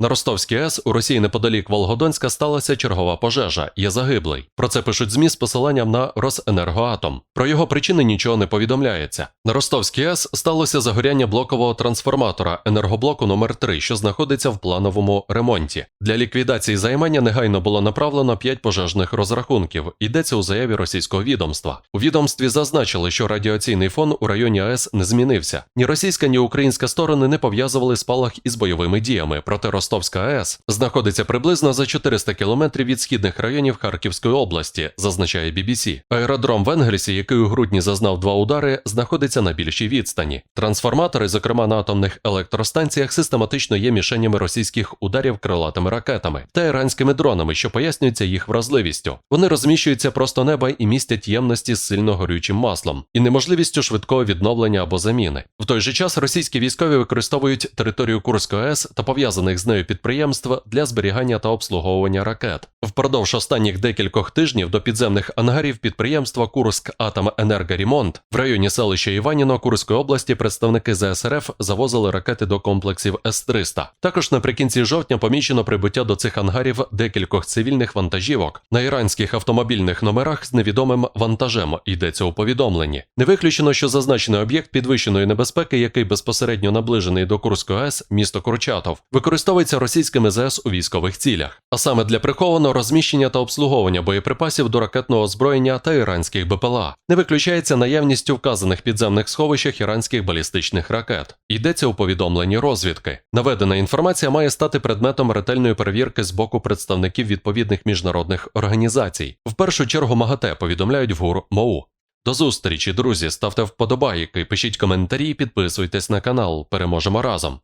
На Ростовській АЕС у Росії неподалік Волгодонська сталася чергова пожежа. Є загиблий. Про це пишуть ЗМІ з посиланням на Росенергоатом. Про його причини нічого не повідомляється. На Ростовській АЕС сталося загоряння блокового трансформатора енергоблоку номер 3 що знаходиться в плановому ремонті. Для ліквідації займання негайно було направлено 5 пожежних розрахунків. Йдеться у заяві російського відомства. У відомстві зазначили, що радіаційний фон у районі АЕС не змінився. Ні російська, ні українська сторони не пов'язували спалах із бойовими діями. Проте Ростовська АЕС знаходиться приблизно за 400 кілометрів від східних районів Харківської області, зазначає BBC. Аеродром в Енгельсі, який у грудні зазнав два удари, знаходиться на більшій відстані. Трансформатори, зокрема на атомних електростанціях, систематично є мішенями російських ударів крилатими ракетами та іранськими дронами, що пояснюється їх вразливістю. Вони розміщуються просто неба і містять ємності з сильно горючим маслом і неможливістю швидкого відновлення або заміни. В той же час російські військові використовують територію Курської АЕС та пов'язаних з нею підприємств для зберігання та обслуговування ракет. Впродовж останніх декількох тижнів до підземних ангарів підприємства Курськ Атоменергоремонт в районі селища Іваніно Курської області представники ЗСРФ завозили ракети до комплексів С-300. Також наприкінці жовтня помічено прибуття до цих ангарів декількох цивільних вантажівок на іранських автомобільних номерах з невідомим вантажем. Йдеться у повідомленні. Не виключено, що зазначений об'єкт підвищеної небезпеки, який безпосередньо наближений до Курської АЕС, місто Курчатов, використовується російськими ЗС у військових цілях, а саме для прихованого розміщення та обслуговування боєприпасів до ракетного озброєння та іранських БПЛА. Не виключається наявність у вказаних підземних сховищах іранських балістичних ракет. Йдеться у повідомленні розвідки. Наведена інформація має стати предметом ретельної перевірки з боку представників відповідних міжнародних організацій. В першу чергу МАГАТЕ повідомляють в ГУР МОУ. До зустрічі, друзі. Ставте вподобайки, пишіть коментарі, підписуйтесь на канал. Переможемо разом.